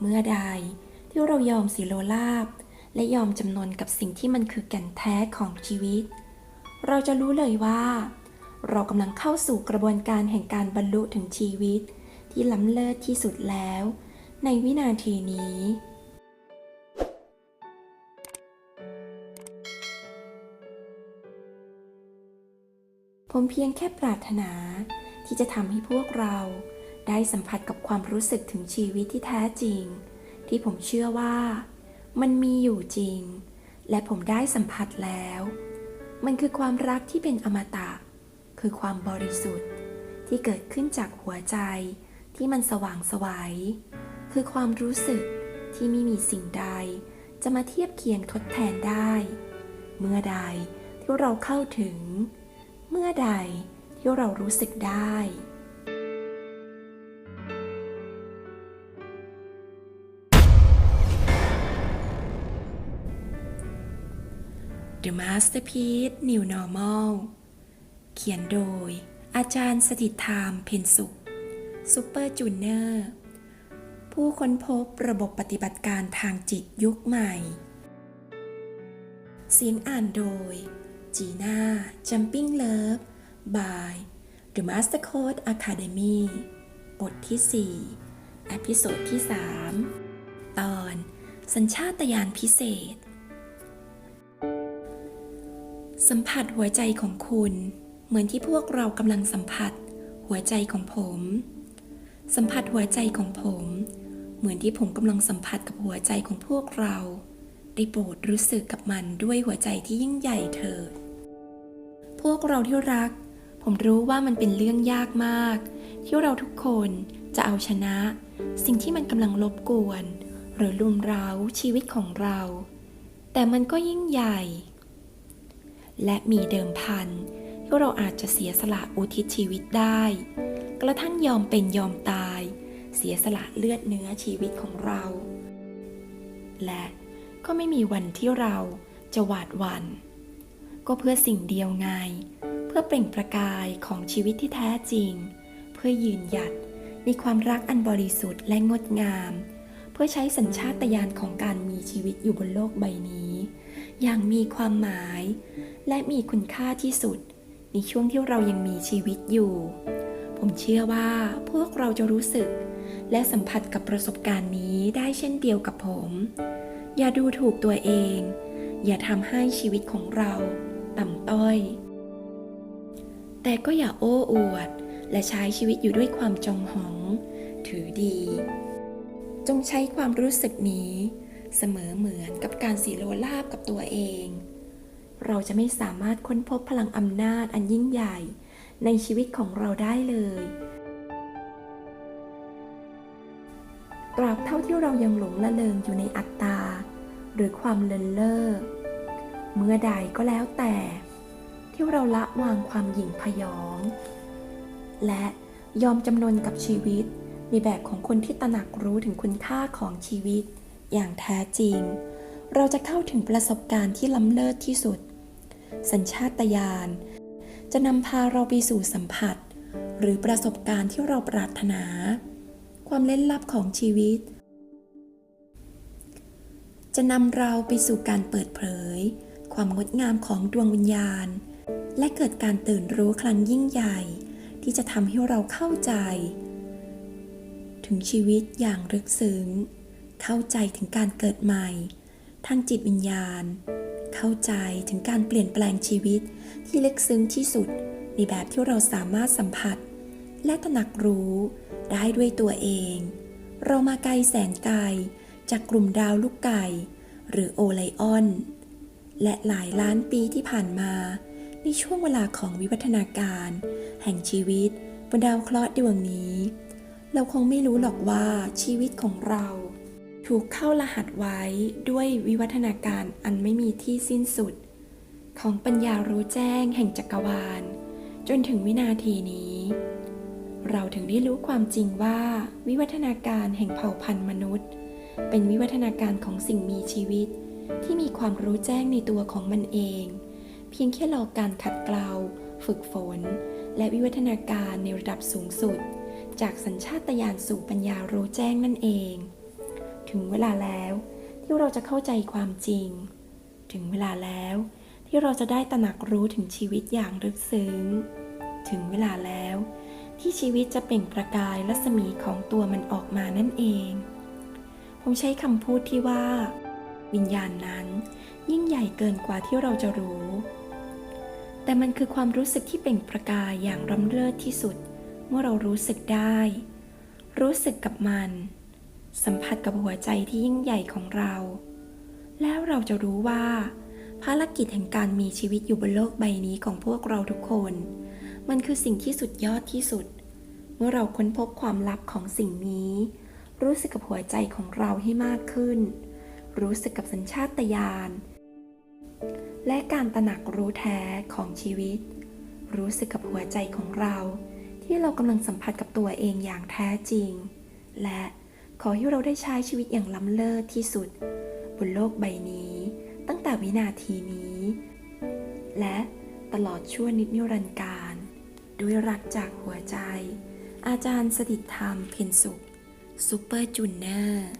เมื่อใดที่เรายอมสิโลลาบ และยอมจำนนกับสิ่งที่มันคือแก่นแท้ของชีวิต เราจะรู้เลยว่า เรากำลังเข้าสู่กระบวนการแห่งการบรรลุถึงชีวิต ที่ล้ำเลิศที่สุดแล้ว ในวินาทีนี้ผมเพียงแค่ปรารถนาที่จะทำให้พวกเรา ได้สัมผัสกับความรู้สึกถึงชีวิตที่แท้จริง ที่ผมเชื่อว่า มันมีอยู่จริง และผมได้สัมผัสแล้ว มันคือความรักที่เป็นอมตะ คือความบริสุทธิ์ที่เกิดขึ้นจากหัวใจที่มันสว่างไสวัย คือความรู้สึกที่ไม่มีสิ่งใด จะมาเทียบเคียงทดแทนได้ เมื่อใดที่เราเข้าถึง เมื่อใดที่เรารู้สึกได้ The Masterpiece New Normal เขียนโดย อาจารย์สถิตธรรมเพนสุขซูเปอร์จูเนอร์ ผู้ค้นพบระบบปฏิบัติการทางจิตยุคใหม่ เสียงอ่านโดย จีน่า Jumping Love by The Master Code Academy บทที่4เอพิโซดที่ 3 ตอน สัญชาตญาณพิเศษ สัมผัสหัวใจของคุณ เหมือนที่พวกเรากำลังสัมผัส หัวใจของผม สัมผัสหัวใจของผม เหมือนที่ผมกำลังสัมผัสกับหัวใจของพวกเรา ได้โปรดรู้สึกกับมันด้วยหัวใจที่ยิ่งใหญ่เถิดพวกเราที่รัก ผมรู้ว่ามันเป็นเรื่องยากมาก ที่เราทุกคนจะเอาชนะ สิ่งที่มันกำลังรบกวน หรือลุมเร้าชีวิตของเรา แต่มันก็ยิ่งใหญ่ และมีเดิมพันที่เราอาจจะเสียสละอุทิศชีวิตได้ กระทั่งยอมเป็นยอมตาย เสียสละเลือดเนื้อชีวิตของเรา และก็ไม่มีวันที่เราจะหวาดหวัน่นก็เพื่อสิ่งเดียวไง เพื่อเปล่งประกายของชีวิตที่แท้จริง เพื่อยืนหยัดในความรักอันบริสุทธิ์และงดงาม เพื่อใช้สัญชาตญาณของการมีชีวิตอยู่บนโลกใบนี้ อย่างมีความหมาย และมีคุณค่าที่สุด ในช่วงที่เรายังมีชีวิตอยู่ ผมเชื่อว่าพวกเราจะรู้สึก และสัมผัสกับประสบการณ์นี้ได้เช่นเดียวกับผม อย่าดูถูกตัวเอง อย่าทำให้ชีวิตของเรา ต่ำต้อย แต่ก็อย่าโอ้อวด และใช้ชีวิตอยู่ด้วยความจองหอง ถือดี จงใช้ความรู้สึกนี้เสมอเหมือนกับการสีโลลาบกับตัวเอง เราจะไม่สามารถค้นพบพลังอำนาจอันยิ่งใหญ่ ในชีวิตของเราได้เลยตราบเท่าที่เรายังหลงละเลงอยู่ในอัตตา หรือความเลินเล่อเมื่อใดก็แล้วแต่ ที่เราละวางความหยิ่งพยอง และยอมจำนนกับชีวิตในแบบของคนที่ตระหนักรู้ถึงคุณค่าของชีวิต อย่างแท้จริง เราจะเข้าถึงประสบการณ์ที่ล้ำเลิศที่สุด สัญชาตญาณจะนำพาเราไปสู่สัมผัส หรือประสบการณ์ที่เราปรารถนา ความเล่นลับของชีวิต จะนำเราไปสู่การเปิดเผย ความงดงามของดวงวิญญาณ และเกิดการตื่นรู้ครั้งยิ่งใหญ่ ที่จะทำให้เราเข้าใจ ถึงชีวิตอย่างลึกซึ้ง เข้าใจถึงการเกิดใหม่ ทางจิตวิญญาณ เข้าใจถึงการเปลี่ยนแปลงชีวิตที่ลึกซึ้งที่สุด ในแบบที่เราสามารถสัมผัส และตระหนักรู้ได้ด้วยตัวเอง เรามาไกลแสนไกลจากกลุ่มดาวลูกไก่ หรือโอไลออน และหลายล้านปีที่ผ่านมา ในช่วงเวลาของวิวัฒนาการ แห่งชีวิตบนดาวเคราะห์ดวงนี้ เราคงไม่รู้หรอกว่าชีวิตของเรา ถูกเข้ารหัสไว้ด้วยวิวัฒนาการอันไม่มีที่สิ้นสุด ของปัญญารู้แจ้งแห่งจักรวาล จนถึงวินาทีนี้ เราถึงได้รู้ความจริงว่าวิวัฒนาการแห่งเผ่าพันธุ์มนุษย์ เป็นวิวัฒนาการของสิ่งมีชีวิต ที่มีความรู้แจ้งในตัวของมันเอง เพียงแค่รอการขัดเกลาฝึกฝน และวิวัฒนาการในระดับสูงสุด จากสัญชาตญาณสู่ปัญญารู้แจ้งนั่นเอง ถึงเวลาแล้ว ที่เราจะเข้าใจความจริง ถึงเวลาแล้ว ที่เราจะได้ตระหนักรู้ถึงชีวิตอย่างลึกซึ้ง ถึงเวลาแล้ว ที่ชีวิตจะเปล่งประกายรัศมีของตัวมันออกมานั่นเองผมใช้คำพูดที่ว่า วิญญาณนั้น ยิ่งใหญ่เกินกว่าที่เราจะรู้ แต่มันคือความรู้สึกที่เปล่งประกายอย่างล้ำเลิศที่สุด เมื่อเรารู้สึกได้ รู้สึกกับมัน สัมผัสกับหัวใจที่ยิ่งใหญ่ของเรา แล้วเราจะรู้ว่า ภารกิจแห่งการมีชีวิตอยู่บนโลกใบนี้ของพวกเราทุกคน มันคือสิ่งที่สุดยอดที่สุด เมื่อเราค้นพบความลับของสิ่งนี้ รู้สึกกับหัวใจของเราให้มากขึ้น รู้สึกกับสัญชาตญาณและการตระหนักรู้แท้ของชีวิต รู้สึกกับหัวใจของเรา ที่เรากำลังสัมผัสกับตัวเองอย่างแท้จริง และ ขอให้เราได้ใช้ชีวิตอย่างล้ำเลิศที่สุด บนโลกใบนี้ ตั้งแต่วินาทีนี้ และตลอดชั่วนิจนิรันดร์การ ด้วยรักจากหัวใจ อาจารย์สถิตธรรมเพ็ญสุขซูเปอร์จูเนอร์